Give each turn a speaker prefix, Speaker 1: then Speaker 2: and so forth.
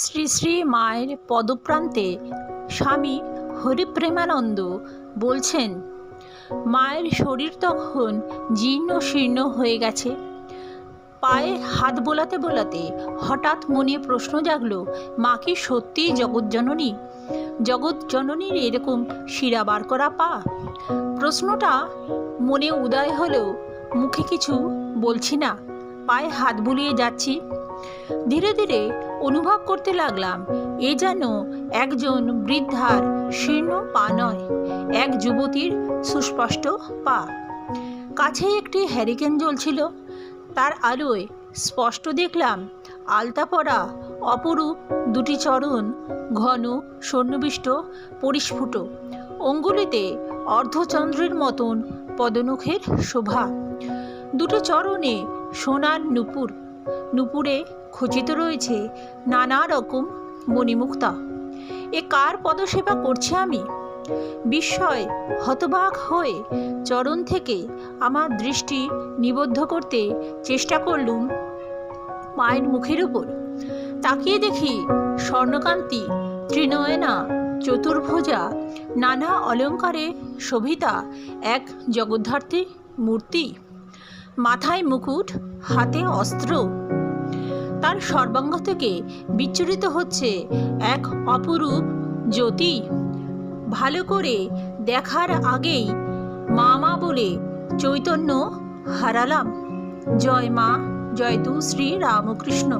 Speaker 1: শ্রী শ্রী মায়ের পদপ্রান্তে স্বামী হরিপ্রেমানন্দ বলছেন, মায়ের শরীর তখন জীর্ণ শীর্ণ হয়ে গেছে। পায়ে হাত বোলাতে বোলাতে হঠাৎ মনে প্রশ্ন জাগলো, মা কি সত্যিই জগৎজননী জগৎজননীর এরকম শিরা বার করা পা? প্রশ্নটা মনে উদয় হলেও মুখে কিছু বলছি না, পায়ে হাত বুলিয়ে যাচ্ছি। ধীরে ধীরে অনুভব করতে লাগলাম। এ যেন একজন বৃদ্ধার শীর্ণ পা নয়, এক যুবতীর সুস্পষ্ট পা। কাছে একটি হ্যারিকেন জ্বলছিল। তার আলোয় স্পষ্ট দেখলাম আলতা পরা অপরূপ দুটি চরণ, ঘন, সন্নিবিষ্ট, পরিস্ফুট। অঙ্গুলিতে অর্ধচন্দ্রের মতন পদনখের শোভা। দুটো চরণে সোনার নুপুর। নুপুরে খচিত রয়েছে নানা রকম মণিমুক্তা। এ কার পদসেবা করছি আমি? বিস্ময় হতবাক হয়ে চরণ থেকে আমার দৃষ্টি নিবদ্ধ করতে চেষ্টা করলুম মায়ের মুখের উপর। তাকিয়ে দেখি স্বর্ণকান্তি, ত্রিনয়না, চতুর্ভুজা, নানা অলঙ্কারে শোভিতা এক জগদ্ধাত্রী মূর্তি। মাথায় মুকুট, হাতে অস্ত্র তার সর্বাঙ্গ থেকে বিচ্ছুরিত হচ্ছে এক অপরূপ জ্যোতি। ভালো করে দেখার আগেই মা মা বলে চৈতন্য হারালাম। জয় মা, জয় তু শ্রী রামকৃষ্ণ।